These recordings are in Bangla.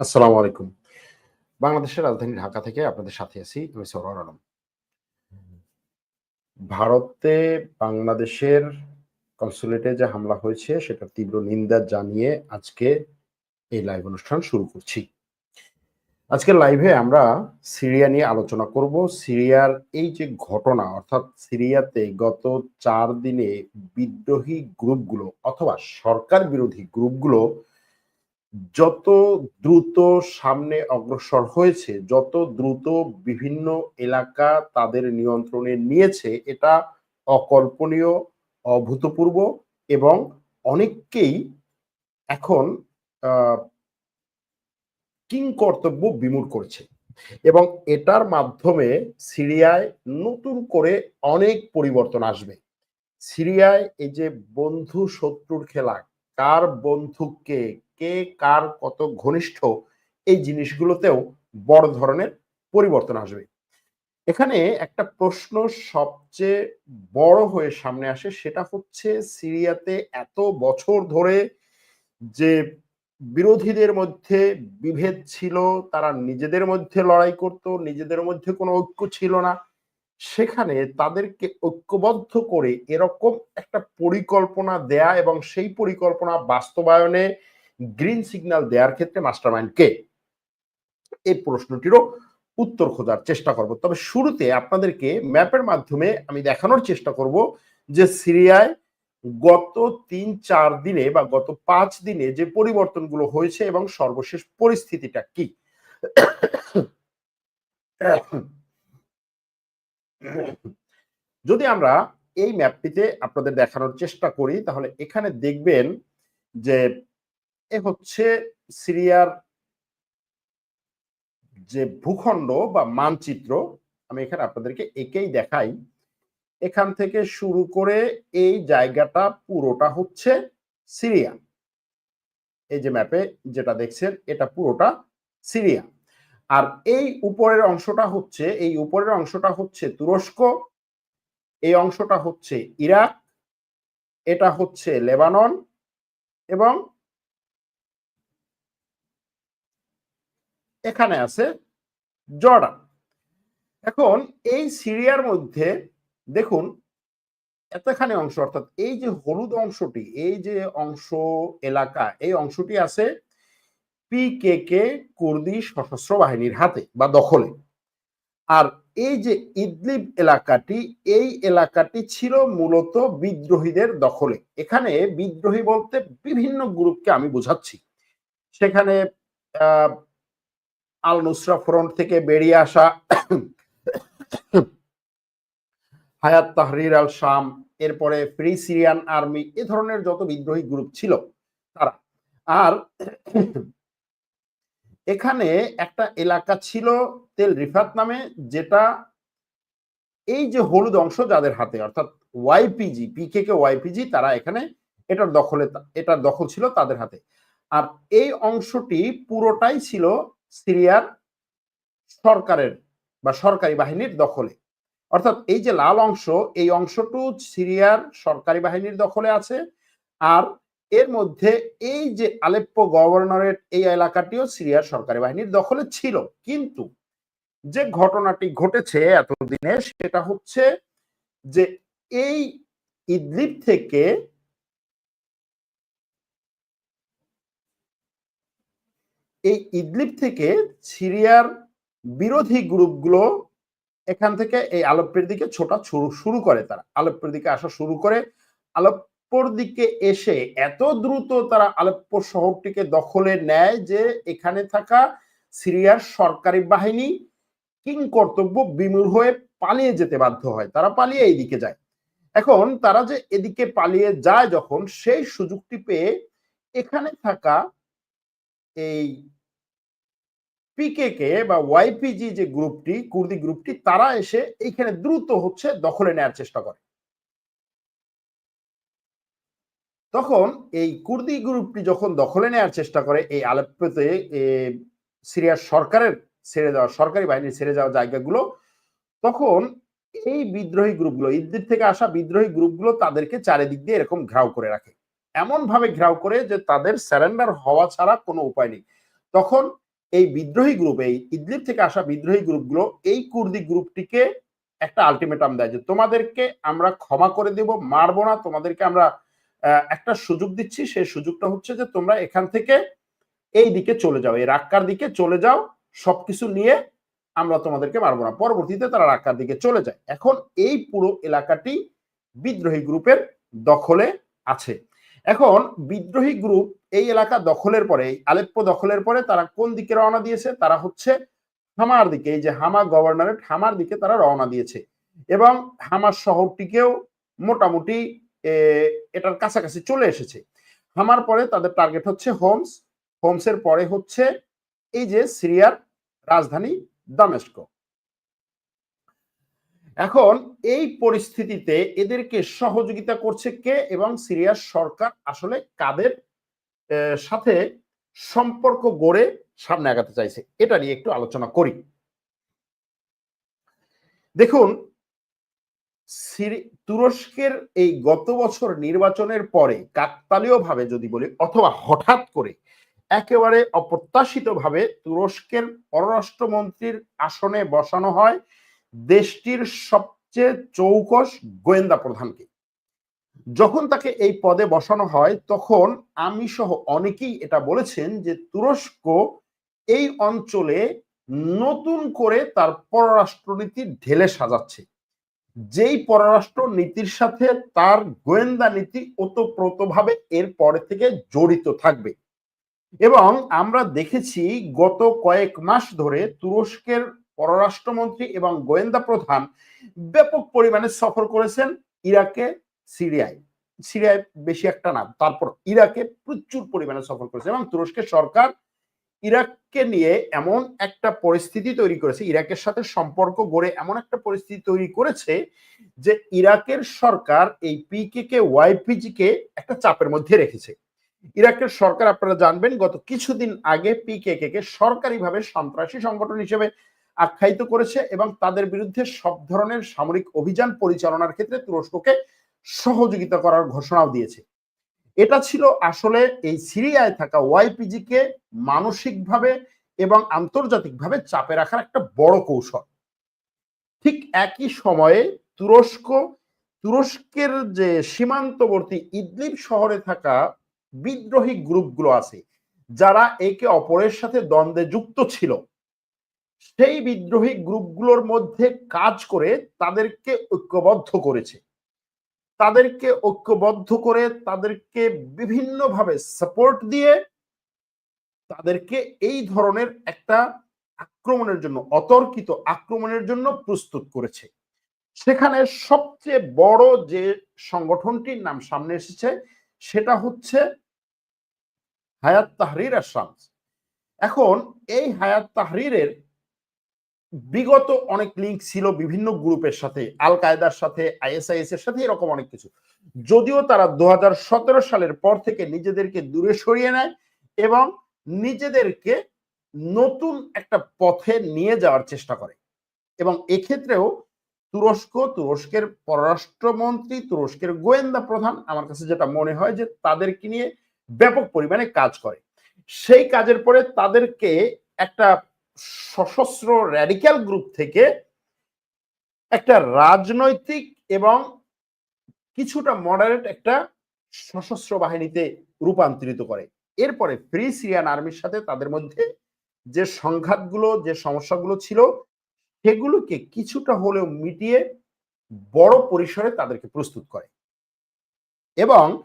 আসসালামু আলাইকুম। বাংলাদেশের রাজধানী ঢাকা থেকে আপনাদের সাথে আছি আমি সরোয়ার আলম। ভারতে বাংলাদেশের কনসুলেটে যে হামলা হয়েছে, সেটার তীব্র নিন্দা জানিয়ে আজকে এই লাইভ অনুষ্ঠান শুরু করছি। আজকের লাইভে আমরা সিরিয়া নিয়ে আলোচনা করব। সিরিয়ার এই যে ঘটনা, অর্থাৎ সিরিয়াতে গত ৪ দিনে বিদ্রোহী গ্রুপগুলো অথবা সরকার বিরোধী গ্রুপগুলো যত দ্রুত সামনে অগ্রসর হয়েছে, যত দ্রুত বিভিন্ন এলাকা তাদের নিয়ন্ত্রণে নিয়েছে এটা অকল্পনীয়, অভূতপূর্ব এবং অনেককেই এখন আ কিংকর্তব্য বিমূঢ় করছে এবং এটার মাধ্যমে সিরিয়ায় নতুন করে অনেক পরিবর্তন আসবে। সিরিয়ায় এই যে বন্ধু শত্রুর খেলা, কার বন্ধু কে, কে কার কত ঘনিষ্ঠ এই জিনিসগুলোতেও বড় ধরনের পরিবর্তন আসবে। এখানে একটা প্রশ্ন সবচেয়ে বড় হয়ে সামনে আসে সেটা হচ্ছে সিরিয়াতে এত বছর ধরে যে বিরোধীদের মধ্যে বিভেদ ছিল, তারা নিজেদের মধ্যে লড়াই করত, নিজেদের মধ্যে কোনো ঐক্য ছিল না। সেখানে তাদেরকে ঐক্যবদ্ধ করে এরকম একটা পরিকল্পনা দেয়া এবং সেই পরিকল্পনা বাস্তবায়নে গ্রিন সিগন্যাল দেওয়ার ক্ষেত্রে মাস্টারমাইন্ড কে? এই প্রশ্নটিরও উত্তর খোঁজার চেষ্টা করব। তবে শুরুতে আপনাদেরকে ম্যাপের মাধ্যমে আমি দেখানোর চেষ্টা করব যে সিরিয়ায় গত ৩-৪ দিনে বা গত পাঁচ দিনে যে পরিবর্তনগুলো হয়েছে এবং সর্বশেষ পরিস্থিতিটা কি? যদি আমরা এই ম্যাপটিতে আপনাদের দেখানোর চেষ্টা করি, তাহলে এখানে দেখবেন যে এ হচ্ছে সিরিয়ার যে ভূখণ্ড বা মানচিত্র আমি এখানে আপনাদেরকে একেই দেখাই। এখান থেকে শুরু করে এই জায়গাটা পুরোটা হচ্ছে সিরিয়া। এই যে ম্যাপে যেটা দেখছেন এটা পুরোটা সিরিয়া। আর এই উপরের অংশটা হচ্ছে এই উপরের অংশটা হচ্ছে তুরস্ক, এই অংশটা হচ্ছে ইরাক, এটা হচ্ছে লেবানন এবং এখানে আছে জর্ডান। এখন এই সিরিয়ার মধ্যে দেখুন এতখানি অংশ অর্থাৎ এই যে হলুদ অংশটি, এই যে অংশ এলাকা, এই অংশটি আছে পিকেকে কুর্দি সশস্ত্র বাহিনীর হাতে বা দখলে। আর এই যে ইদলিব এলাকাটি, এই এলাকাটি ছিল মূলত বিদ্রোহীদের দখলে। এখানে বিদ্রোহী বলতে বিভিন্ন গ্রুপকে আমি বোঝাচ্ছি। সেখানে আল নুসরা ফ্রন্ট থেকে বেরিয়ে আসা হায়াত তাহরির আল শাম, এরপরে ফ্রি সিরিয়ান আর্মি এ ধরনের যত বিদ্রোহী গ্রুপ ছিল তারা। আর এখানে একটা এলাকা ছিল তেল রিফাত নামে যেটা এই যে হলুদ অংশ যাদের হাতে অর্থাৎ ওয়াইপিজি, পিকে কে ওয়াইপিজি তারা এখানে এটার দখলে এটার দখল ছিল তাদের হাতে। আর এই অংশটি পুরোটাই ছিল সিরিয়ার সরকারের বা সরকারি বাহিনীর দখলে। অর্থাৎ এই যে লাল অংশ, এই অংশটু সিরিয়ার সরকারি বাহিনীর দখলে আছে। আর এর মধ্যে এই যে আলেপ্পো গভর্নরেট এই এলাকাটিও সিরিয়ার সরকারি বাহিনীর দখলে ছিল। কিন্তু যে ঘটনাটি ঘটেছে এতদিনে সেটা হচ্ছে যে এই ইদলিব থেকে এই ইদলিপ থেকে সিরিয়ার বিরোধী গ্রুপগুলো এখান থেকে এই আলেপ্পোর দিকে ছোটা শুরু করে তারা। আলেপ্পোর দিকে আসা শুরু করে। আলেপ্পোর দিকে এসে এত দ্রুত তারা আলেপ্পো শহরটিকে দখলে নেয় যে এখানে থাকা সিরিয়ার সরকারি বাহিনী কিং কর্তব্য বিমূঢ় হয়ে পালিয়ে যেতে বাধ্য হয়। তারা পালিয়ে এইদিকে যায়। এখন তারা যে এদিকে পালিয়ে যায় যখন, সেই সুযোগটি পেয়ে এখানে থাকা এই পিকেকে বা ওয়াইপিজি যে গ্রুপটি, কুর্দি গ্রুপটি তারা এসে এইখানে দ্রুত হচ্ছে দখলে নেয়ার চেষ্টা করে। তখন এই কুর্দি গ্রুপটি যখন দখলে নেয়ার চেষ্টা করে এই আলেপ্পোতে সিরিয়ার সরকারের ছেড়ে দেওয়া সরকারি বাহিনীর ছেড়ে যাওয়া জায়গাগুলো, তখন এই বিদ্রোহী গ্রুপগুলো ইদলিব থেকে আসা বিদ্রোহী গ্রুপগুলো তাদেরকে চারিদিক দিয়ে এরকম ঘেরাও করে রাখে। এমনভাবে ঘেরাও করে যে তাদের স্যারেন্ডার হওয়া ছাড়া কোনো উপায় নেই। তখন এই বিদ্রোহী গ্রুপ এই ইদলিপ থেকে আসা বিদ্রোহী গ্রুপগুলো এই কুর্দি গ্রুপটিকে একটা আলটিমেটাম দেয় যে তোমাদেরকে আমরা ক্ষমা করে দেব, মারবো না, তোমাদেরকে আমরা একটা সুযোগ দিচ্ছি, সেই সুযোগটা হচ্ছে যে তোমরা এখান থেকে এই দিকে চলে যাও, এই রাক্কার দিকে চলে যাও, সবকিছু নিয়ে আমরা তোমাদেরকে মারবো না। পরবর্তীতে তারা রাক্কার দিকে চলে যায়। এখন এই পুরো এলাকাটি বিদ্রোহী গ্রুপের দখলে আছে। এখন বিদ্রোহী গ্রুপ এই এলাকা দখলের পরে আলেপ্পো দখলের পরে তারা কোন দিকে রওনা দিয়েছে? তারা হচ্ছে হামার দিকে, এই যে হামা গভর্নরেট, হামার দিকে তারা রওনা দিয়েছে। এবং হামার শহরটিকেও মোটামুটি এটার কাছাকাছি চলে এসেছে। হামার পরে তাদের টার্গেট হচ্ছে হোমস। হোমসের পরে হচ্ছে এই যে সিরিয়ার রাজধানী দামেস্কো। এখন এই পরিস্থিতিতে এদেরকে সহযোগিতা করছে কে এবং সিরিয়ার সরকার আসলে কাদের? সাথে সম্পর্ক গড়ে সামনে আগাতে চাইছে। এটা নিয়ে একটু আলোচনা করি। দেখুন তুরস্কের এই গত বছর নির্বাচনের পরে কাকতালীয় ভাবে যদি বলি, অথবা হঠাৎ করে একেবারে অপ্রত্যাশিত ভাবে তুরস্কের পররাষ্ট্রমন্ত্রীর আসনে বসানো হয় দেশটির সবচেয়ে চৌকস গোয়েন্দা প্রধানকে। যখন তাকে এই পদে বসানো হয়, তখন আমি সহ অনেকেই এটা বলেছেন যে তুরস্ক এই অঞ্চলে নতুন করে তার পররাষ্ট্রনীতি ঢেলে সাজাচ্ছে। যেই পররাষ্ট্র নীতির সাথে তার গোয়েন্দা নীতি ওতপ্রোতভাবে এর পরে থেকে জড়িত থাকবে। এবং আমরা দেখেছি গত কয়েক মাস ধরে তুরস্কের পররাষ্ট্রমন্ত্রী এবং গোয়েন্দা প্রধান ব্যাপক পরিমাণে সফর করেছেন ইরাকে সিরিয়ায়। সিরিয়ায় বেশি একটা না, তারপর ইরাকে প্রচুর পরিমাণে সফর করেছে এবং তুরস্কের সরকার ইরাককে নিয়ে এমন একটা পরিস্থিতি তৈরি করেছে, ইরাকের সাথে সম্পর্ক গড়ে এমন একটা পরিস্থিতি তৈরি করেছে যে ইরাকের সরকার এই পিকে কে ওয়াইপিজি কে একটা চাপের মধ্যে রেখেছে। ইরাকের সরকার আপনারা জানবেন, গত কিছুদিন আগে পিকে কে সরকারিভাবে সন্ত্রাসী সংগঠন হিসেবে আখ্যায়িত করেছে এবং তাদের বিরুদ্ধে সব ধরনের সামরিক অভিযান পরিচালনার ক্ষেত্রে তুরস্ককে সহযোগিতা করার ঘোষণাও দিয়েছে। এটা ছিল আসলে এই সিরিয়ায় থাকা ওয়াইপিজি কে মানসিকভাবে এবং আন্তর্জাতিকভাবে চাপে রাখার একটা বড় কৌশল। ঠিক একই সময়ে তুরস্ক, তুরস্কের যে সীমান্তবর্তী ইদলিব শহরে থাকা বিদ্রোহী গ্রুপগুলো আছে, যারা একে অপরের সাথে দ্বন্দ্বে যুক্ত ছিল, সেই বিদ্রোহী গ্রুপগুলোর মধ্যে কাজ করে তাদেরকে ঐক্যবদ্ধ করেছে। তাদেরকে ঐক্যবদ্ধ করে তাদেরকে বিভিন্নভাবে সাপোর্ট দিয়ে তাদেরকে এই ধরনের একটা আক্রমণের জন্য, অতর্কিত আক্রমণের জন্য প্রস্তুত করেছে। সেখানে সবচেয়ে বড় যে সংগঠনটির নাম সামনে এসেছে, সেটা হচ্ছে হায়াত তাহরির আসাম এখন এই হায়াত তাহরিরের বিগত অনেক লিঙ্ক ছিল বিভিন্ন গ্রুপের সাথে আল কায়দার সাথে আইএসআইএস এর সাথে, এরকম অনেক কিছু। যদিও তারা দুহাজার সতেরো সালের পর থেকে নিজেদেরকে দূরে সরিয়ে নেয় এবং নিজেদেরকে নতুন একটা পথে নিয়ে যাওয়ার চেষ্টা করে। এবং এক্ষেত্রেও তুরস্ক, তুরস্কের পররাষ্ট্রমন্ত্রী, তুরস্কের গোয়েন্দা প্রধান আমার কাছে যেটা মনে হয় যে তাদেরকে নিয়ে ব্যাপক পরিমাণে কাজ করে। সেই কাজের পরে তাদেরকে একটা সশস্ত্র র্যাডিক্যাল গ্রুপ থেকে একটা রাজনৈতিক এবং কিছুটা মডারেট একটা সশস্ত্র বাহিনীতে রূপান্তরিত করে। এরপরে ফ্রি সিরিয়ান আর্মির সাথে তাদের মধ্যে যে সংঘাতগুলো, যে সমস্যাগুলো ছিল, সেগুলোকে কিছুটা হলেও মিটিয়ে বড় পরিসরে তাদেরকে প্রস্তুত করে। এবং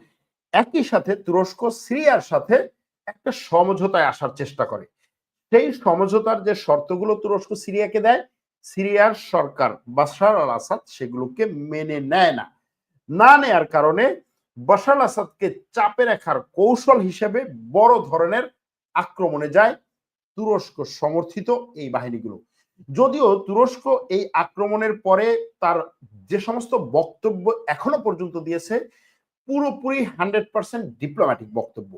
একই সাথে তুরস্ক, সিরিয়ার সাথে একটা সমঝোতায় আসার চেষ্টা করে। সেই সমঝোতার যে শর্তগুলো তুরস্ক সিরিয়াকে দেয়, সিরিয়ার সরকার বাশার আল আসাদ সেগুলোকে মেনে নেয় না। না নেয়ার কারণে বাশার আসাদকে চাপে রাখার কৌশল হিসেবে বড় ধরনের আক্রমণে যায় তুরস্ক সমর্থিত এই বাহিনীগুলো। যদিও তুরস্ক এই আক্রমণের পরে তার যে সমস্ত বক্তব্য এখনও পর্যন্ত দিয়েছে, পুরোপুরি হান্ড্রেড পার্সেন্ট ডিপ্লোম্যাটিক বক্তব্য।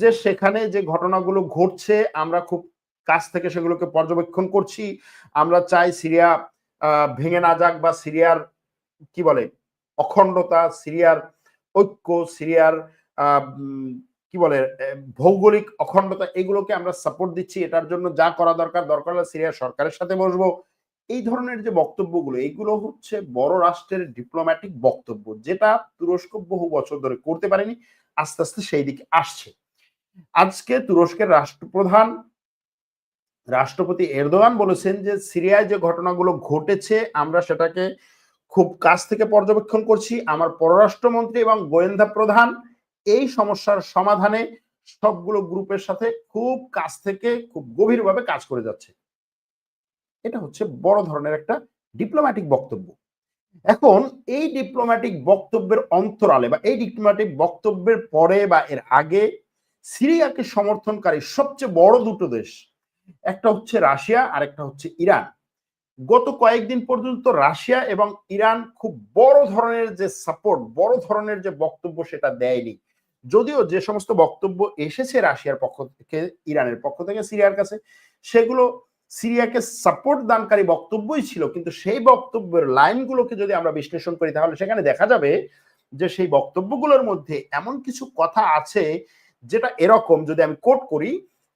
যে সেখানে যে ঘটনাগুলো ঘটছে, আমরা খুব কাছ থেকে সেগুলোকে পর্যবেক্ষণ করছি। আমরা চাই সিরিয়া ভেঙে না যাক বা সিরিয়ার, কি বলে, অখণ্ডতা, সিরিয়ার ঐক্য, সিরিয়ার কি বলে ভৌগোলিক অখণ্ডতা, এগুলোকে আমরা সাপোর্ট দিচ্ছি। এটার জন্য যা করা দরকার দরকার হলে সিরিয়ার সরকারের সাথে বসবো। এই ধরনের যে বক্তব্যগুলো, এগুলো হচ্ছে বড় রাষ্ট্রের ডিপ্লোম্যাটিক বক্তব্য, যেটা তুরস্ক বহু বছর ধরে করতে পারেনি, আস্তে আস্তে সেই দিকে আসছে। আজকে তুরস্কের রাষ্ট্রপ্রধান রাষ্ট্রপতি এরদোয়ান বলেছেন যে, সিরিয়ায় যে ঘটনাগুলো ঘটেছে, আমরা সেটাকে খুব কাছ থেকে পর্যবেক্ষণ করছি। আমার পররাষ্ট্রমন্ত্রী এবং গোয়েন্দা প্রধান এই সমস্যার সমাধানে সবগুলো গ্রুপের সাথে খুব কাছ থেকে, খুব গভীরভাবে কাজ করে যাচ্ছে। এটা হচ্ছে বড় ধরনের একটা ডিপ্লোম্যাটিক বক্তব্য। এখন এই ডিপ্লোম্যাটিক বক্তব্যের অন্তরালে বা এই ডিপ্লোম্যাটিক বক্তব্যের পরে বা এর আগে সিরিয়াকে সমর্থনকারী সবচেয়ে বড় দুটো দেশ, একটা হচ্ছে রাশিয়া আর একটা হচ্ছে ইরান। গত কয়েকদিন পর্যন্ত রাশিয়া এবং ইরান খুব বড় ধরনের যে সাপোর্ট বড় ধরনের যে বক্তব্য সেটা দেয়নি। যদিও যে সমস্ত বক্তব্য এসেছে রাশিয়ার পক্ষ থেকে, ইরানের পক্ষ থেকে, সিরিয়ার কাছে, সেগুলো সিরিয়াকে সাপোর্ট দানকারী বক্তব্যই ছিল। কিন্তু সেই বক্তব্যের লাইনগুলোকে যদি আমরা বিশ্লেষণ করি, তাহলে সেখানে দেখা যাবে যে সেই বক্তব্যগুলোর মধ্যে এমন কিছু কথা আছে যেটা এরকম যদি আমি কোট করি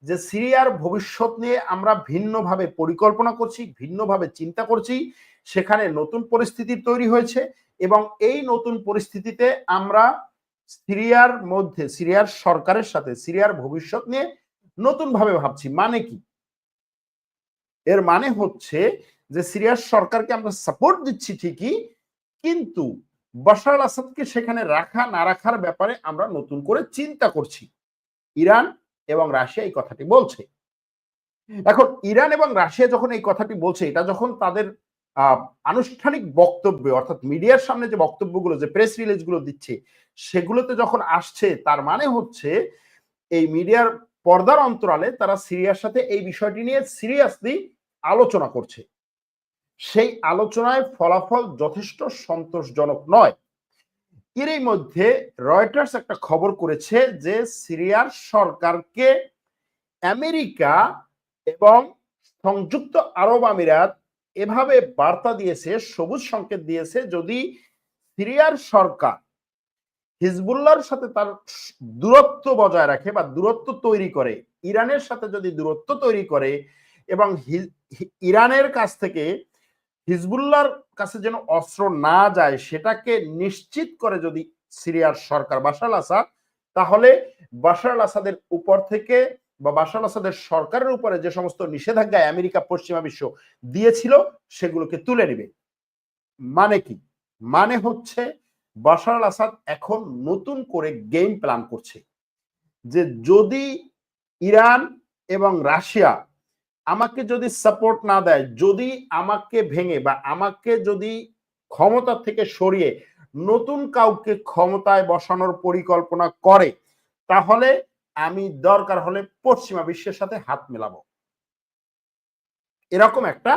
যে সিরিয়ার ভবিষ্যৎ নিয়ে আমরা ভিন্নভাবে পরিকল্পনা করছি, ভিন্নভাবে চিন্তা করছি, সেখানে নতুন পরিস্থিতি তৈরি হয়েছে এবং এই নতুন পরিস্থিতিতে আমরা সিরিয়ার মধ্যে, সিরিয়ার সরকারের সাথে, সিরিয়ার ভবিষ্যৎ নিয়ে নতুন ভাবে ভাবছি। মানে কি? এর মানে হচ্ছে যে সিরিয়ার সরকারকে আমরা সাপোর্ট দিচ্ছি ঠিকই, কিন্তু বাশার আসাদকে সেখানে রাখা, না রাখার ব্যাপারে আমরা নতুন করে চিন্তা করছি। ইরান এবং রাশিয়া এই কথাটি বলছে। এখন ইরান এবং রাশিয়া যখন এই কথাটি বলছে, এটা যখন তাদের আনুষ্ঠানিক বক্তব্য, অর্থাৎ মিডিয়ার সামনে যে বক্তব্যগুলো, যে প্রেস রিলিজগুলো দিচ্ছে, সেগুলোতে যখন আসছে, তার মানে হচ্ছে এই মিডিয়ার পর্দার অন্তরালে তারা সিরিয়ার সাথে এই বিষয়টি নিয়ে সিরিয়াসলি আলোচনা করছে। সেই আলোচনায় ফলাফল যথেষ্ট সন্তোষজনক নয়। এরই মধ্যে রয়টার্স একটা খবর করেছে যে সিরিয়ার সরকারকে আমেরিকা এবং সংযুক্ত আরব আমিরাত এভাবে বার্তা দিয়েছে, সবুজ সংকেত দিয়েছে যদি সিরিয়ার সরকার হিজবুল্লাহর সাথে তার দূরত্ব বজায় রাখে বা দূরত্ব তৈরি করে, ইরানের সাথে যদি দূরত্ব তৈরি করে এবং ইরানের কাছ থেকে হিজবুল্লাহর কাছে যেন অস্ত্র না যায়, সেটাকে নিশ্চিত করে যদি সিরিয়ার সরকার বাশার আসাদ, তাহলে বাশার আসাদের উপর থেকে বা বাশার আসাদের সরকারের উপরে যে সমস্ত নিষেধাজ্ঞায় আমেরিকা পশ্চিমা বিশ্ব দিয়েছিল, সেগুলোকে তুলে নিবে। মানে কি? মানে হচ্ছে বাশার আল আসাদ এখন নতুন করে গেম প্ল্যান করছে। যে যদি ইরান এবং রাশিয়া আমাকে যদি সাপোর্ট না দেয়, যদি আমাকে ভেঙে বা আমাকে যদি ক্ষমতা থেকে সরিয়ে নতুন কাউকে ক্ষমতায় বসানোর পরিকল্পনা করে, তাহলে আমি দরকার হলে পশ্চিমা বিশ্বের সাথে হাত মেলাবো। এরকম একটা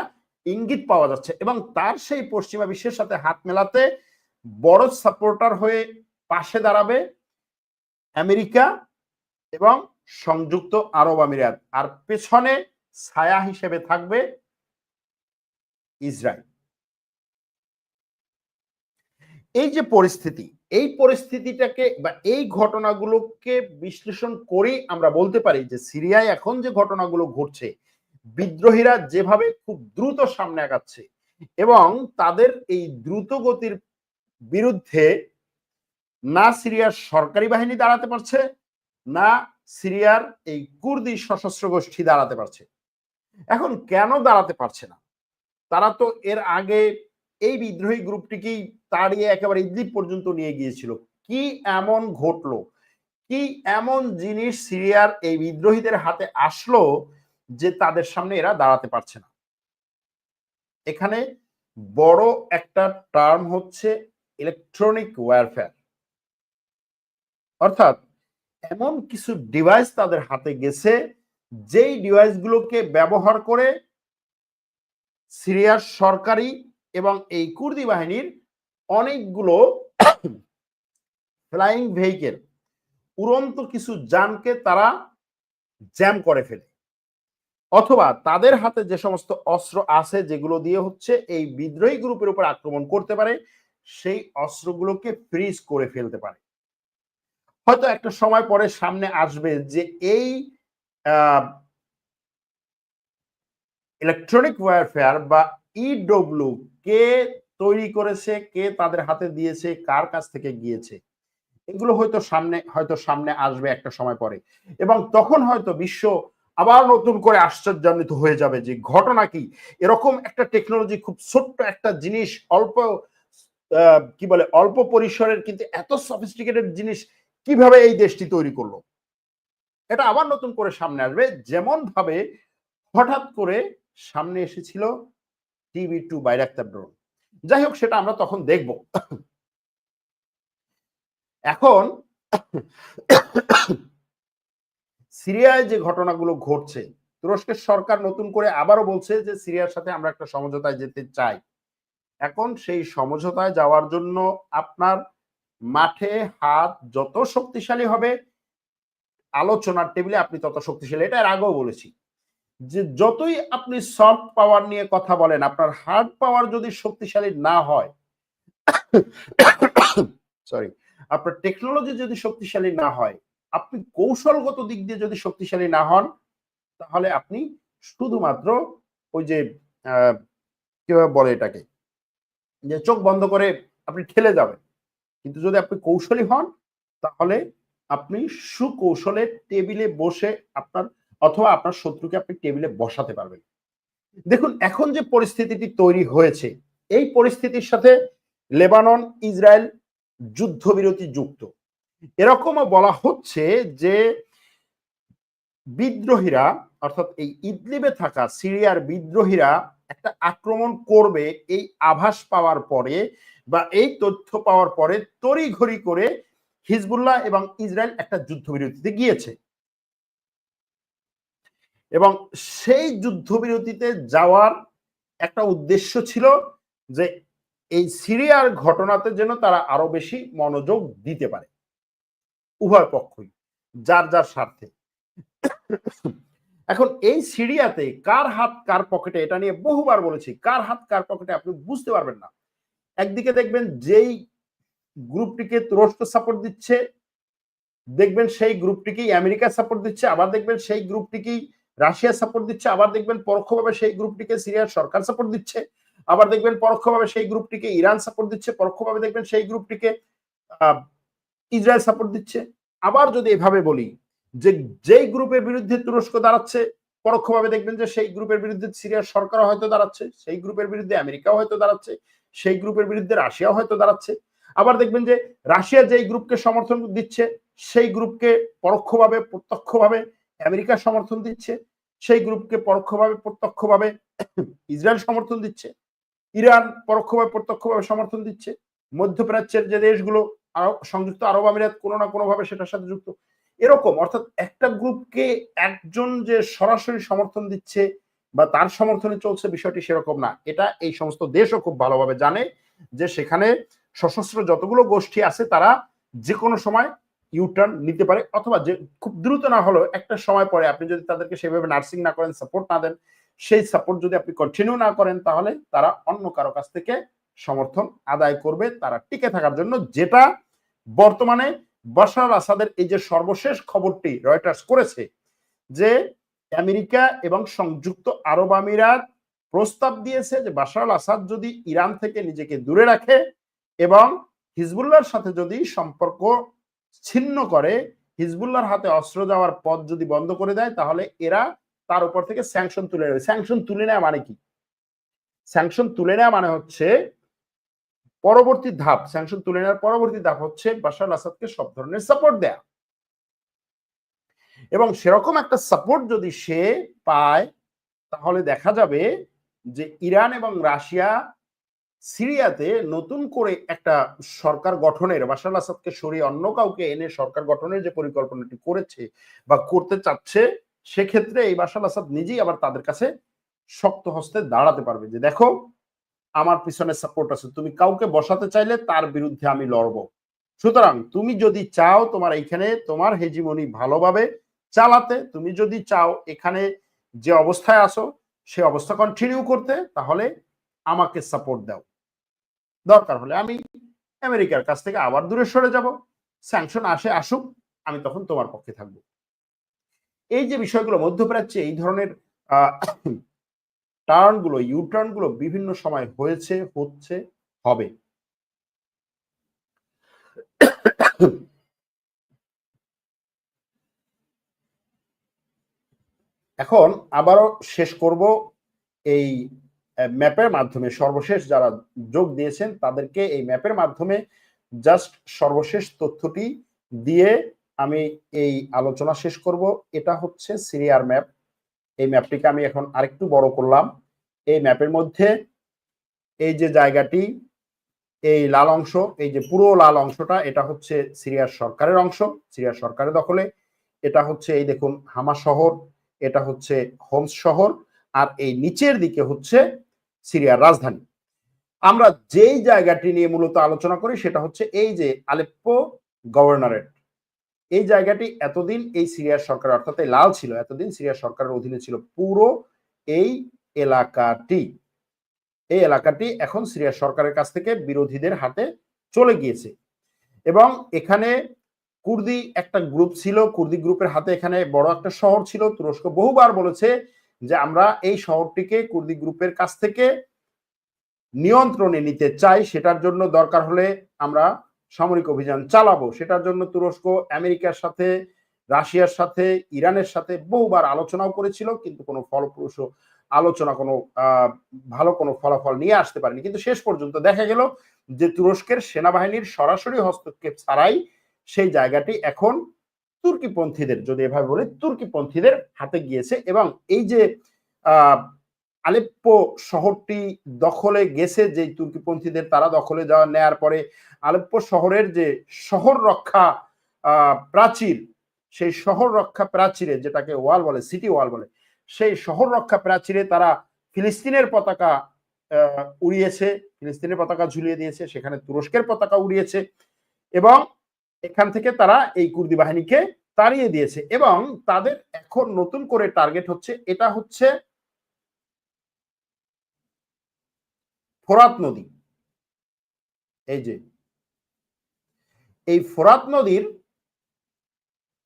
ইঙ্গিত পাওয়া যাচ্ছে এবং তার সেই পশ্চিমা বিশ্বের সাথে হাত মেলাতে বড় সাপোর্টার হয়ে পাশে দাঁড়াবে আমেরিকা এবং সংযুক্ত আরব আমিরাত। আর পেছনে ছায়া হিসেবে থাকবে ইসরায়েল। এই যে পরিস্থিতি, এই পরিস্থিতিটাকে বা এই ঘটনাগুলোকে বিশ্লেষণ করেই আমরা বলতে পারি যে সিরিয়ায় এখন যে ঘটনাগুলো ঘটছে, বিদ্রোহীরা যেভাবে খুব দ্রুত সামনে আগাচ্ছে এবং তাদের এই দ্রুত গতির বিরুদ্ধে না সিরিয়ার সরকারি বাহিনী দাঁড়াতে পারছে, না সিরিয়ার এই কুর্দি সশস্ত্র গোষ্ঠী দাঁড়াতে পারছে। এখন কেন দাঁড়াতে পারছে না? তারা তো এর আগে এই বিদ্রোহী গ্রুপটিকেই তাড়িয়ে একেবারে ইদলিপ পর্যন্ত নিয়ে গিয়েছিল। কি এমন ঘটলো? কি এমন জিনিস সিরিয়ার এই বিদ্রোহীদের হাতে আসলো যে তাদের সামনে এরা দাঁড়াতে পারছে না? এখানে বড় একটা টার্ম হচ্ছে ইলেকট্রনিক ওয়ারফেয়ার অর্থাৎ এমন কিছু ডিভাইস তাদের হাতে গেছে যেই ডিভাইসগুলোকে ব্যবহার করে সিরিয়ার সরকারি এবং এই কুর্দি বাহিনীর অনেকগুলো ফ্লাইং ভেহিকেল, উড়ন্ত কিছু যানকে তারা জ্যাম করে ফেলে। অথবা তাদের হাতে যে সমস্ত অস্ত্র আছে, যেগুলো দিয়ে হচ্ছে এই বিদ্রোহী গ্রুপের উপর আক্রমণ করতে পারে, সেই অস্ত্রগুলোকে ফ্রিজ করে ফেলতে পারে। হয়তো একটা সময় পরে সামনে আসবে যে এই ইলেকট্রনিক ওয়ারফেয়ার বা ইডব্লিউ কে তৈরি করেছে, কে তাদের হাতে দিয়েছে, কার কাছ থেকে গিয়েছে, এগুলো হয়তো সামনে হয়তো সামনে আসবে একটা সময় পরে। এবং তখন হয়তো বিশ্ব আবার নতুন করে আশ্চর্যান্বিত হয়ে যাবে যে ঘটনা কি। এরকম একটা টেকনোলজি খুব ছোট্ট একটা জিনিস, অল্প কি বলে, অল্প পরিসরের কিন্তু এত সফিস্টিকেটেড জিনিস কীভাবে এই দেশটি তৈরি করল? এটা আবার নতুন করে সামনে আসবে। যেমন ভাবে হঠাৎ করে সামনে এসেছিল টিভি টু বাইরাক্তার ড্রোন। যাই হোক, সেটা আমরা তখন দেখব। এখন সিরিয়ায় যে ঘটনাগুলো ঘটছে, তুরস্কের সরকার নতুন করে আবারও বলছে যে সিরিয়ার সাথে আমরা একটা সমঝোতায় যেতে চাই। এখন সেই সমঝোতায় যাওয়ার জন্য আপনার মাঠে হাত যত শক্তিশালী হবে আলোচনার টেবিলে আপনি তত শক্তিশালী। এটা এর আগেও বলেছি। যে যতই আপনি সফট পাওয়ার নিয়ে কথা বলেন, আপনার হার্ড পাওয়ার যদি শক্তিশালী না হয় সরি আপনার টেকনোলজি যদি শক্তিশালী না হয়, আপনি কৌশলগত দিক দিয়ে যদি শক্তিশালী না হন, তাহলে আপনি শুধুমাত্র ওই যে কীভাবে বলে এটাকে? যে চোখ বন্ধ করে আপনি ঠেলে যাবেন। কিন্তু যদি আপনি কৌশলী হন, তাহলে আপনি সুকৌশলে টেবিলে বসে আপনার, অথবা আপনার শত্রুকে আপনি টেবিলে বসাতে পারবেন। দেখুন, এখন যে পরিস্থিতিটি তৈরি হয়েছে, এই পরিস্থিতির সাথে লেবানন, ইসরায়েল যুদ্ধবিরতি যুক্ত। এরকমও বলা হচ্ছে যে বিদ্রোহীরা, অর্থাৎ এই ইদলিবে থাকা সিরিয়ার বিদ্রোহীরা একটা আক্রমণ করবে এই আভাস পাওয়ার পরে বা এই তথ্য পাওয়ার পরে তড়িঘড়ি করে হিজবুল্লাহ এবং ইসরায়েল একটা যুদ্ধবিরতিতে গিয়েছে। এবং সেই যুদ্ধবিরতিতে যাওয়ার একটা উদ্দেশ্য ছিল যে এই সিরিয়ার ঘটনাতে যেন তারা আরও বেশি মনোযোগ দিতে পারে। উভয় পক্ষই, যার যার স্বার্থে। এখন এই সিরিয়াতে কার হাত কার পকেটে, এটা নিয়ে বহুবার বলেছি, কার হাত কার পকেটে আপনি বুঝতে পারবেন না। একদিকে দেখবেন যেই গ্রুপটিকে তুরস্ক সাপোর্ট দিচ্ছে, দেখবেন সেই গ্রুপটিকেই আমেরিকা সাপোর্ট দিচ্ছে, আবার দেখবেন সেই গ্রুপটিকেই রাশিয়া সাপোর্ট দিচ্ছে, আবার দেখবেন পরোক্ষভাবে সেই গ্রুপটিকে সিরিয়ার সরকার সাপোর্ট দিচ্ছে, আবার দেখবেন পরোক্ষভাবে সেই গ্রুপটিকে ইরান সাপোর্ট দিচ্ছে, পরোক্ষভাবে দেখবেন সেই গ্রুপটিকে ইসরায়েল সাপোর্ট দিচ্ছে। আবার যদি এভাবে বলি যে যেই গ্রুপের বিরুদ্ধে তুরস্ক দাঁড়াচ্ছে, পরোক্ষভাবে দেখবেন যে সেই গ্রুপের বিরুদ্ধে সিরিয়ার সরকারও হয়তো দাঁড়াচ্ছে, সেই গ্রুপের বিরুদ্ধে আমেরিকাও হয়তো দাঁড়াচ্ছে, সেই গ্রুপের বিরুদ্ধে রাশিয়াও হয়তো দাঁড়াচ্ছে আবার দেখবেন যে রাশিয়া যেই গ্রুপকে সমর্থন দিচ্ছে, সেই গ্রুপকে পরোক্ষভাবে, প্রত্যক্ষভাবে আমেরিকা সমর্থন দিচ্ছে, সেই গ্রুপকে পরোক্ষভাবে, প্রত্যক্ষভাবে ইসরায়েল সমর্থন দিচ্ছে, ইরান পরোক্ষভাবে, প্রত্যক্ষভাবে সমর্থন দিচ্ছে, মধ্যপ্রাচ্যের যে দেশগুলো সংযুক্ত আরব আমিরাত কোনো না কোনো ভাবে সেটার সাথে যুক্ত। এরকম, অর্থাৎ একটা গ্রুপকে একজন যে সরাসরি সমর্থন দিচ্ছে বা তার সমর্থনে চলছে বিষয়টি সেরকম না। এটা এই সমস্ত দেশও খুব ভালোভাবে জানে যে সেখানে সশস্ত্র যতগুলো গোষ্ঠী আছে, তারা যে কোনো সময় ইউটার্ন নিতে পারে অথবা যে খুব দ্রুত না হলেও একটা সময় পরে আপনি যদি তাদেরকে সেভাবে নার্সিং না করেন সাপোর্ট না দেন, সেই সাপোর্ট যদি আপনি কন্টিনিউ না করেন, তাহলে তারা অন্য কারও কাছ থেকে সমর্থন আদায় করবে। তারা টিকে থাকার জন্য যেটা বর্তমানে বাশার আসাদের এই যে সর্বশেষ খবরটি রয়টার্স করেছে যে আমেরিকা এবং সংযুক্ত আরব আমিরাত প্রস্তাব দিয়েছে যে বাশার আসাদ যদি ইরান থেকে নিজেকে দূরে রাখে এবং হিজবুল্লাহর সাথে যদি সম্পর্ক ছিন্ন করে, হিজবুল্লাহর হাতে অস্ত্র যাওয়ার পথ যদি বন্ধ করে দেয়, তাহলে এরা তার উপর থেকে স্যাংশন তুলে নেবে। স্যাংশন তুলে নেওয়া মানে কি? স্যাংশন তুলে নেওয়া মানে হচ্ছে পরবর্তী ধাপ। স্যাংশন তুলে নেওয়ার পরবর্তী ধাপ হচ্ছে বাশার আসাদকে সব ধরনের সাপোর্ট দেয়া। এবং সেরকম একটা সাপোর্ট যদি সে পায়, তাহলে দেখা যাবে যে ইরান এবং রাশিয়া সিরিয়াতে নতুন করে একটা সরকার গঠনের বাশার আসাদকে সরিয়ে অন্য কাউকে এনে সরকার গঠনের যে পরিকল্পনাটি করেছে বা করতে চাচ্ছে, সেক্ষেত্রে এই বাশার আসাদ নিজেই আবার তাদের কাছে শক্ত হস্তে দাঁড়াতে পারবে যে, দেখো, আমার পিছনে সাপোর্ট আছে। তুমি কাউকে বসাতে চাইলে তার বিরুদ্ধে আমি লড়ব। সুতরাং তুমি যদি চাও তোমার এইখানে তোমার হেজিমনি ভালোভাবে চালাতে, তুমি যদি চাও এখানে যে অবস্থায় আসো সে অবস্থা কন্টিনিউ করতে, তাহলে আমাকে সাপোর্ট দাও। দরকার হলে আমি আমেরিকার কাছ থেকে আবার দূরে সরে যাব। স্যাংশন আসে আসুক, আমি তখন তোমার পক্ষে থাকব। এই যে বিষয়গুলো মধ্যপ্রাচ্যে এই ধরনের টার্নগুলো, ইউটার্নগুলো বিভিন্ন সময় হয়েছে, হচ্ছে, হবে। এখন আবারও শেষ করব এই ম্যাপের মাধ্যমে সর্বশেষ যারা যোগ দিয়েছেন, তাদেরকে এই ম্যাপের মাধ্যমে জাস্ট সর্বশেষ তথ্যটি দিয়ে আমি এই আলোচনা শেষ করব। এটা হচ্ছে সিরিয়ার ম্যাপ। এই ম্যাপটিকে আমি এখন আরেকটু বড় করলাম। এই ম্যাপের মধ্যে এই যে জায়গাটি, এই লাল অংশ, এই যে পুরো লাল অংশটা, এটা হচ্ছে সিরিয়ার সরকারের অংশ, সিরিয়ার সরকারের দখলে। এটা হচ্ছে এই দেখুন হামা শহর, এটা হচ্ছে হোমস শহর, আর এই নিচের দিকে হচ্ছে সিরিয়ার রাজধানী। আমরা যেই জায়গাটি নিয়ে মূলত আলোচনা করি সেটা হচ্ছে এই যে আলেপ্পো গভর্নরেট। এই জায়গাটি এতদিন এই সিরিয়ার সরকার, অর্থাৎ এই লাল ছিল, এতদিন সিরিয়ার সরকারের অধীনে ছিল পুরো এই এলাকাটি। এই এলাকাটি এখন সিরিয়ার সরকারের কাছ থেকে বিরোধীদের হাতে চলে গিয়েছে। এবং এখানে কুর্দি একটা গ্রুপ ছিল, কুর্দি গ্রুপের হাতে এখানে বড় একটা শহর ছিল। তুরস্ক বহুবার বলেছে যে আমরা এই শহরটিকে কুর্দি গ্রুপের কাছ থেকে নিয়ন্ত্রণে নিতে চাই, সেটার জন্য দরকার হলে আমরা সামরিক অভিযান চালাবো। সেটার জন্য তুরস্ক, আমেরিকার সাথে, রাশিয়ার সাথে, ইরানের সাথে বহুবার আলোচনাও করেছিল, কিন্তু কোনো ফলপ্রসূ আলোচনা কোনো ভালো কোনো ফলাফল নিয়ে আসতে পারেনি। কিন্তু শেষ পর্যন্ত দেখা গেল যে তুরস্কের সেনাবাহিনীর সরাসরি হস্তক্ষেপ ছাড়াই সেই জায়গাটি এখন তুর্কিপন্থীদের, যদি এভাবে বলে, তুর্কিপন্থীদের হাতে গিয়েছে এবং এই যে আলেপ্পো শহরটি দখলে গেছে যে তুর্কিপন্থীদের তারা দখলে যাওয়া, নেয়ার পরে আলেপ্পো শহরের যে শহর রক্ষা প্রাচীর, সেই শহর রক্ষা প্রাচীরে যেটাকে ওয়াল বলে, সিটি ওয়াল বলে, সেই শহর রক্ষা প্রাচীরে তারা ফিলিস্তিনের পতাকা উড়িয়েছে, ফিলিস্তিনের পতাকা ঝুলিয়ে দিয়েছে, সেখানে তুরস্কের পতাকা উড়িয়েছে এবং এখান থেকে তারা এই কুর্দি বাহিনীকে তাড়িয়ে দিয়েছে এবং তাদের এখন নতুন করে টার্গেট হচ্ছে, এটা হচ্ছে ফোরাত নদী। এই যে, এই ফোরাত নদীর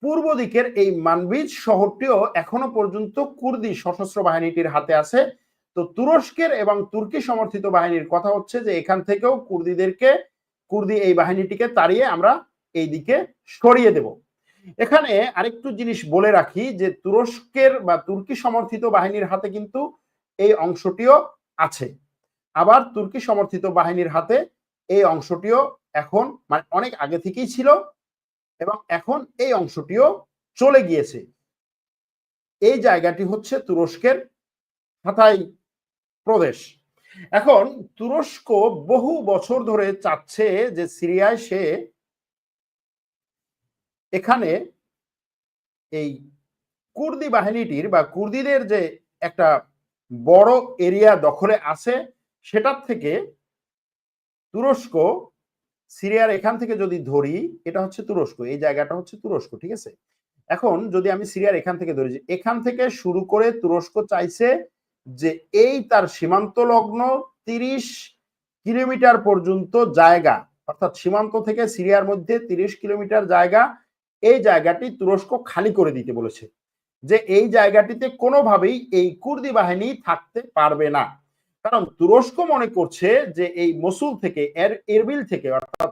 পূর্ব দিকের এই মানবিজ শহরটিও এখনও পর্যন্ত কুর্দি সশস্ত্র বাহিনীটির হাতে আছে। তো তুরস্কের এবং তুর্কি সমর্থিত বাহিনীর কথা হচ্ছে যে, এখান থেকেও কুর্দিদেরকে, কুর্দি এই বাহিনীটিকে তাড়িয়ে আমরা এই দিকে সরিয়ে দেব। এখানে আরেকটু জিনিস বলে রাখি যে তুরস্কের বা তুর্কি সমর্থিত বাহিনীর হাতে কিন্তু এই অংশটিও আছে। আবার তুর্কি সমর্থিত বাহিনীর হাতে এই অংশটিও এখন মানে অনেক আগে থেকেই ছিল এবং এখন এই অংশটিও চলে গিয়েছে। এই জায়গাটি হচ্ছে তুরস্কের হাতাই প্রদেশ। এখন তুরস্ক বহু বছর ধরে চাচ্ছে যে সিরিয়ায় সে এখানে এই কুর্দি বাহিনীটির বা কুর্দিদের যে একটা বড় এরিয়া দখলে আছে, সেটার থেকে তুরস্ক, সিরিয়ার এখান থেকে যদি ধরি, এটা হচ্ছে তুরস্ক, এই জায়গাটা হচ্ছে তুরস্ক, ঠিক আছে? এখন যদি আমি সিরিয়ার এখান থেকে ধরি এখান থেকে শুরু করে তুরস্ক চাইছে যে এই তার সীমান্ত লগ্ন তিরিশ কিলোমিটার পর্যন্ত জায়গা, অর্থাৎ সীমান্ত থেকে সিরিয়ার মধ্যে তিরিশ কিলোমিটার জায়গা এই জায়গাটি তুরস্ক খালি করে দিতে বলেছে যে এই জায়গাটিতে কোনোভাবেই এই কুর্দি বাহিনী থাকতে পারবে না। কারণ তুরস্ক মনে করছে যে এই মসুল থেকে, এর এরবিল থেকে, অর্থাৎ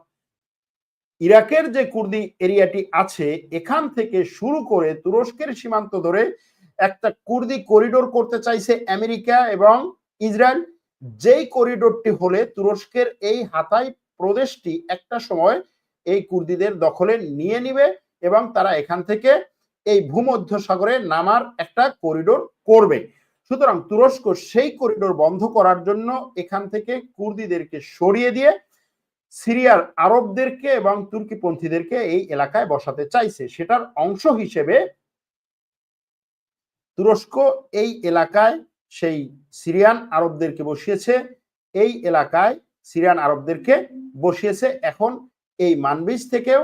ইরাকের যে কুর্দি এরিয়াটি আছে, এখান থেকে শুরু করে তুরস্কের সীমান্ত ধরে একটা কুর্দি করিডোর করতে চাইছে আমেরিকা এবং ইসরায়েল। যেই করিডোরটি হলে তুরস্কের এই হাতাই প্রদেশটি একটা সময় এই কুর্দিদের দখলে নিয়ে নিবে এবং তারা এখান থেকে এই ভূমধ্য সাগরে নামার একটা করিডোর করবে। সুতরাং তুরস্ক সেই করিডোর বন্ধ করার জন্য এখান থেকে কুর্দিদেরকে সরিয়ে দিয়ে সিরিয়ার আরবদেরকে এবং তুর্কিপন্থীদেরকে এই এলাকায় বসাতে চাইছে। সেটার অংশ হিসেবে তুরস্ক এই এলাকায় সেই সিরিয়ান আরবদেরকে বসিয়েছে, এই এলাকায় সিরিয়ান আরবদেরকে বসিয়েছে। এখন এই মানবিজ থেকেও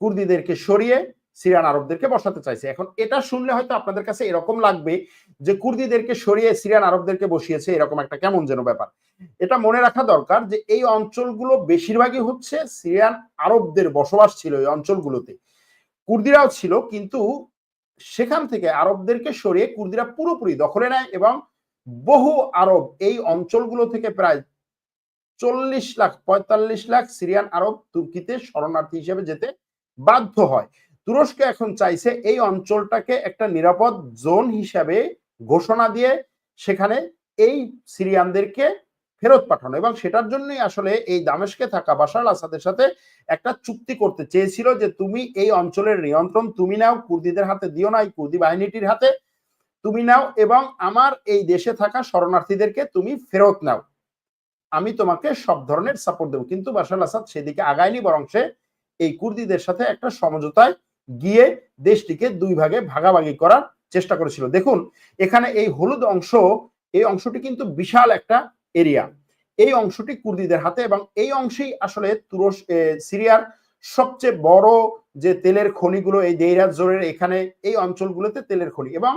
কুর্দিদেরকে সরিয়ে সিরিয়ান আরবদেরকে বসাতে চাইছে। এখন এটা শুনলে হয়তো আপনাদের কাছে এরকম লাগবে যে কুর্দিদেরকে সরিয়ে সিরিয়ান আরবদেরকে বসিয়েছে, এরকম একটা কেমন যেন ব্যাপার। এটা মনে রাখা দরকার যে এই অঞ্চলগুলো বেশিরভাগই হচ্ছে সিরিয়ান আরবদের বসবাস ছিল এই অঞ্চলগুলোতে। কুর্দিরাও ছিল, কিন্তু সেখান থেকে আরবদেরকে সরিয়ে কুর্দিরা পুরোপুরি দখলে নেয় এবং বহু আরব এই অঞ্চলগুলো থেকে প্রায় চল্লিশ লাখ, পঁয়তাল্লিশ লাখ সিরিয়ান আরব তুর্কিতে শরণার্থী হিসেবে যেতে বাধ্য হয়। তুরস্ক এখন চাইছে এই অঞ্চলটাকে একটা নিরাপদ জোন হিসাবে ঘোষণা দিয়ে সেখানে এই সিরিয়ানদেরকে ফেরত পাঠানো এবং সেটার জন্যই আসলে এই দামেশকে থাকা বাশার আসাদের সাথে একটা চুক্তি করতে চেয়েছিল যে তুমি এই অঞ্চলের নিয়ন্ত্রণ তুমি নাও, কুর্দিদের হাতে দিও না, এই কুর্দি বাহিনীটির হাতে তুমি নাও এবং আমার এই দেশে থাকা শরণার্থীদেরকে তুমি ফেরত নাও। আমি তোমাকে সব ধরনের সাপোর্ট দেবো। কিন্তু বাশার আসাদ সেদিকে আগায়নি, বরং সে এই কুর্দিদের সাথে একটা সমঝোতায় গিয়ে দেশটিকে দুই ভাগে ভাগাভাগি করার চেষ্টা করেছিল। দেখুন, এখানে এই হলুদ অংশ, এই অংশটি কিন্তু বিশাল একটা এরিয়া। এই অংশটি কুর্দিদের হাতে এবং এই অংশেই আসলে তুরস্ক সিরিয়ার সবচেয়ে বড় যে তেলের খনিগুলো, এই দেইরাজ জোরের এখানে এই অঞ্চলগুলোতে তেলের খনি এবং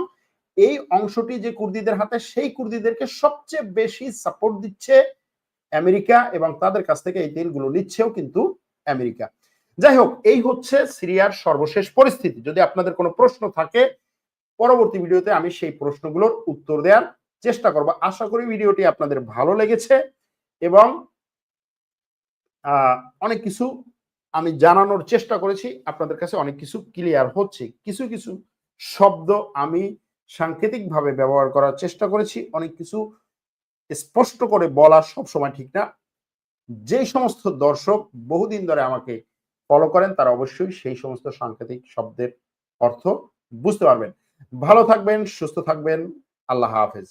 এই অংশটি যে কুর্দিদের হাতে, সেই কুর্দিদেরকে সবচেয়ে বেশি সাপোর্ট দিচ্ছে আমেরিকা এবং তাদের কাছ থেকে এই তেলগুলো নিচ্ছেও কিন্তু আমেরিকা। যাই হোক, এই হচ্ছে সিরিয়ার সর্বশেষ পরিস্থিতি। যদি আপনাদের কোনো প্রশ্ন থাকে, পরবর্তী ভিডিওতে আমি সেই প্রশ্নগুলোর উত্তর দেওয়ার চেষ্টা করব। আশা করি ভিডিওটি আপনাদের ভালো লেগেছে এবং অনেক কিছু আমি জানানোর চেষ্টা করেছি। আপনাদের কাছে অনেক কিছু ক্লিয়ার হচ্ছে। কিছু কিছু শব্দ আমি সাংকেতিকভাবে ব্যবহার করার চেষ্টা করেছি। অনেক কিছু স্পষ্ট করে বলা সবসময় ঠিক না। যে সমস্ত দর্শক বহুদিন ধরে আমাকে ফলো করেন, তারা অবশ্যই সেই সমস্ত সাংকেতিক শব্দের অর্থ বুঝতে পারবেন। ভালো থাকবেন, সুস্থ থাকবেন, আল্লাহ হাফেজ।